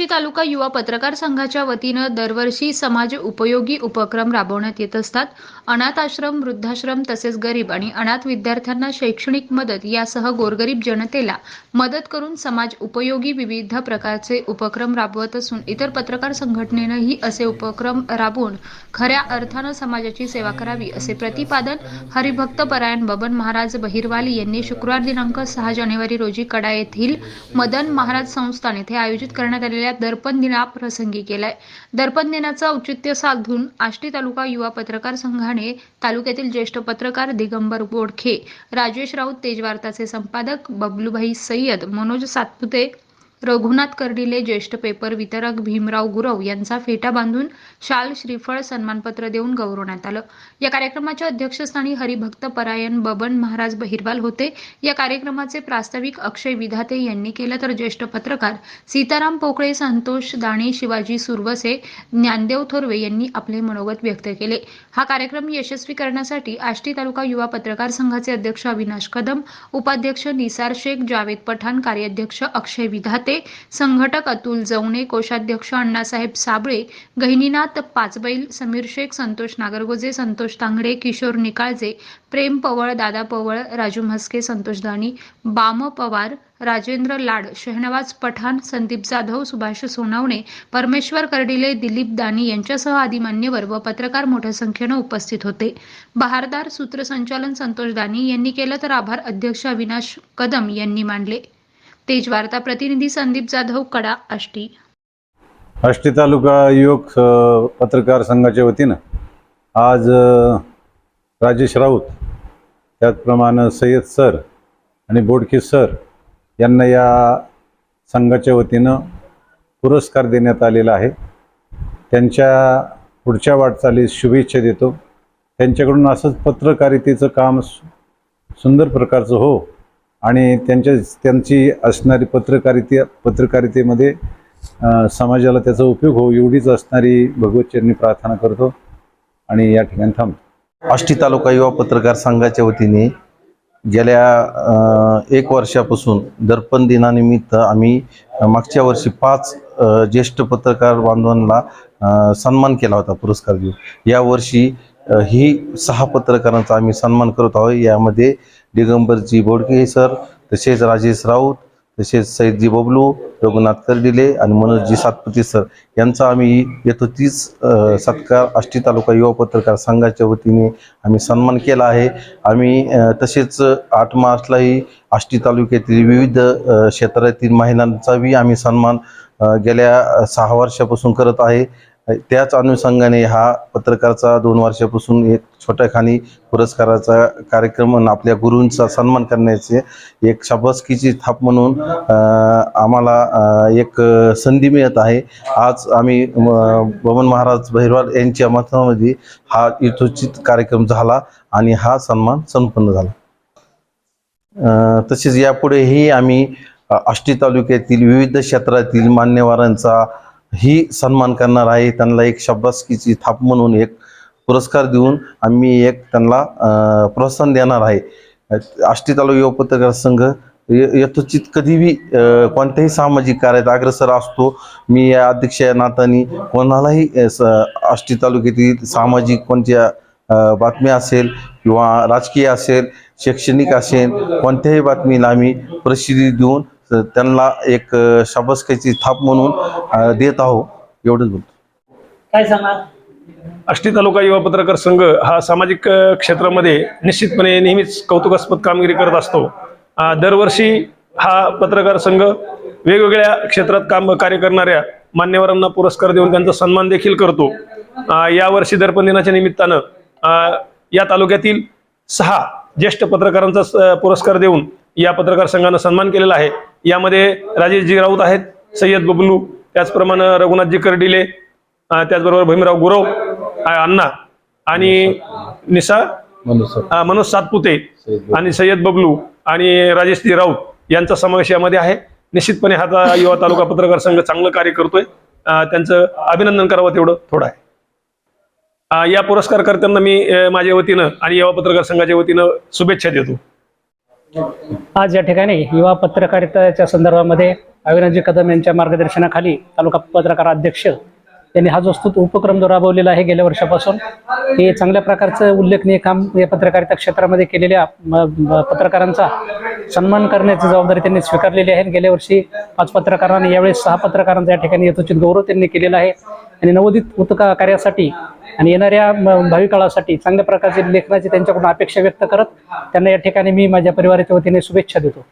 आष्टी तालुका युवा पत्रकार संघाच्या वतीनं दरवर्षी समाज उपयोगी उपक्रम राबवण्यात येत असतात. अनाथ आश्रम वृद्धाश्रम तसेच गरीब आणि अनाथ विद्यार्थ्यांना शैक्षणिक मदत यासह गोरगरीब जनतेला मदत करून समाज उपयोगी विविध प्रकारचे उपक्रम राबवत असून इतर पत्रकार संघटनेनंही असे उपक्रम राबवून खऱ्या अर्थानं समाजाची सेवा करावी असे प्रतिपादन हरिभक्त परायण बबन महाराज बहिरवाली यांनी शुक्रवार दिनांक सहा जानेवारी रोजी कडा येथील मदन महाराज संस्थान येथे आयोजित करण्यात आलेल्या दर्पण दिनाप्रसंगी केलाय. दर्पण दिनाचं औचित्य साधून आष्टी तालुका युवा पत्रकार संघाने तालुक्यातील ज्येष्ठ पत्रकार दिगंबर बोडखे राजेश राऊत तेजवार्ताचे संपादक बबलूभाई सय्यद मनोज सातपुते रघुनाथ कर्डिले ज्येष्ठ पेपर वितरक भीमराव गुरव यांचा फेटा बांधून शाल श्रीफळ सन्मानपत्र देऊन गौरवण्यात आलं. या कार्यक्रमाच्या अध्यक्षस्थानी हरिभक्त परायण बबन महाराज बहिरवाल होते. या कार्यक्रमाचे प्रास्ताविक अक्षय विधाते यांनी केलं. तर ज्येष्ठ पत्रकार सीताराम पोकळे संतोष दाणे शिवाजी सुरवसे ज्ञानदेव थोरवे यांनी आपले मनोगत व्यक्त केले. हा कार्यक्रम यशस्वी करण्यासाठी आष्टी तालुका युवा पत्रकार संघाचे अध्यक्ष अविनाश कदम उपाध्यक्ष निसार शेख जावेद पठाण कार्याध्यक्ष अक्षय विधाते संघटक अतुल जवणे कोषाध्यक्ष अण्णासाहेब साबळे गहिनीनाथ पाचबैल समीर शेख संतोष नागरगोजे संतोष तांगडे किशोर निकाळजे प्रेम पवळ दादा पवळ राजू म्हस्के संतोष दाणी बाम पवार राजेंद्र लाड शहनवाज पठाण संदीप जाधव सुभाष सोनावणे परमेश्वर कर्डिले दिलीप दानी यांच्यासह आदी मान्यवर व पत्रकार मोठ्या संख्येनं उपस्थित होते. बहारदार सूत्रसंचालन संतोष दानी यांनी केलं तर आभार. अध्यक्ष अविनाश कदम यांनी मांडले. तेजवार्ता प्रतिनिधी संदीप जाधव कडा आष्टी. आष्टी तालुका युवक पत्रकार संघाच्या वतीनं आज राजेश राऊत त्याचप्रमाणे सय्यद सर आणि बोडके सर यांना या संघाच्या वतीनं पुरस्कार देण्यात आलेला आहे. त्यांच्या पुढच्या वाटचालीस शुभेच्छा देतो. त्यांच्याकडून असंच पत्रकारितेचं काम सुंदर प्रकारचं हो आणि त्यांच्या त्यांची असणारी पत्रकारिते पत्रकारितेमध्ये समाजाला त्याचा उपयोग हो एवढीच असणारी भगवतचरणी प्रार्थना करतो आणि या ठिकाणी थांबतो. आष्टी तालुका युवा पत्रकार संघाच्या वतीने गेल्या एक वर्षापासून दर्पण दिनानिमित्त आम्ही मागच्या वर्षी पाच ज्येष्ठ पत्रकार बांधवांना सन्मान केला होता पुरस्कार देऊन. यावर्षी ही सहा पत्रकारांचा आम्ही सन्मान करत आहोत. यामध्ये दिगंबरजी बोडके सर तसेच राजेश राऊत तसेच सैदजी बबलू रघुनाथ कर्डिले आणि मनोजजी सातपती सर यांचा आम्ही येतो तीच सत्कार आष्टी तालुका युवा पत्रकार संघाच्या वतीने आम्ही सन्मान केला आहे. आम्ही तसेच आठ मार्चलाही आष्टी तालुक्यातील विविध क्षेत्रातील महिलांचाही आम्ही सन्मान गेल्या सहा वर्षापासून करत आहे. त्याच अनुषंगाने हा पत्रकारचा दोन वर्षापासून एक छोट्याखानी पुरस्काराचा कार्यक्रम आपल्या गुरूंचा सन्मान करण्याचे एक शाबासकीची थाप म्हणून आम्हाला एक संधी मिळत आहे. आज आम्ही बमन महाराज भैरवाल यांच्या मतामध्ये हा यथोचित कार्यक्रम झाला आणि हा सन्मान संपन्न झाला. तसेच यापुढेही आम्ही आष्टी तालुक्यातील विविध क्षेत्रातील मान्यवरांचा ही सन्मान करणार आहे. त्यांना एक शाबासकीची थाप म्हणून एक पुरस्कार देऊन आम्ही एक त्यांना प्रोत्साहन देणार आहे. आष्टी तालुका युवा पत्रकार संघ य- यथोचित कधीही कोणत्याही सामाजिक कार्यात अग्रसर असतो. मी या अध्यक्ष या नातानी कोणालाही स- आष्टी तालुक्यातील सामाजिक कोणत्या बातम्या असेल किंवा राजकीय असेल शैक्षणिक असेल कोणत्याही बातमीला आम्ही प्रसिद्धी देऊन अ, त्यांना एक शाबासकीची थाप म्हणून देत आहोत. एवढंच बोलतो. काय सांगा आष्टी तालुका युवा पत्रकार संघ हा सामाजिक क्षेत्रामध्ये निश्चितपणे नेहमीच कौतुकास्पद कामगिरी करत असतो. दरवर्षी हा पत्रकार संघ वेगवेगळ्या क्षेत्रात काम कार्य करणाऱ्या मान्यवरांना पुरस्कार देऊन त्यांचा सन्मान देखील करतो. अ, यावर्षी दर्पण दिनाच्या निमित्तानं या तालुक्यातील सहा ज्येष्ठ पत्रकारांचा पुरस्कार देऊन या पत्रकार संघानं सन्मान केलेला आहे. यामध्ये राजेशजी राऊत आहेत सय्यद बबलू त्याचप्रमाणे रघुनाथजी कर्डिले त्याचबरोबर भीमराव गुरव अण्णा आणि निसा मनोज सातपुते आणि सय्यद बबलू आणि राजेशजी राऊत यांचा समावेश यामध्ये आहे. निश्चितपणे हा युवा तालुका पत्रकार संघ चांगलं कार्य करतोय. त्यांचं अभिनंदन करावं तेवढं थोडं आहे. या पुरस्कारकर्त्यांना मी माझ्या वतीनं आणि युवा पत्रकार संघाच्या वतीनं शुभेच्छा देतो. आज या ठिकाणी युवा पत्रकारितेच्या संदर्भामध्ये अविनाशजी कदम यांच्या मार्गदर्शनाखाली तालुका पत्रकार अध्यक्ष यांनी हा जो स्तुत उपक्रम जो राबवलेला आहे गेल्या वर्षापासून हे चांगल्या प्रकारचं उल्लेखनीय काम या पत्रकारिता क्षेत्रामध्ये केलेल्या पत्रकारांचा सन्मान करण्याची जबाबदारी त्यांनी स्वीकारलेली आहे. गेल्या वर्षी पाच पत्रकारांनी यावेळेस सहा पत्रकारांचा या ठिकाणी यथोचित गौरव त्यांनी केलेला आहे. आणि नवोदित उतका कार्यासाठी आणि येणाऱ्या म- भावी काळासाठी चांगल्या प्रकारचे लेखनाची त्यांच्याकडून अपेक्षा व्यक्त करत त्यांना या ठिकाणी मी माझ्या परिवाराच्या वतीने शुभेच्छा देतो.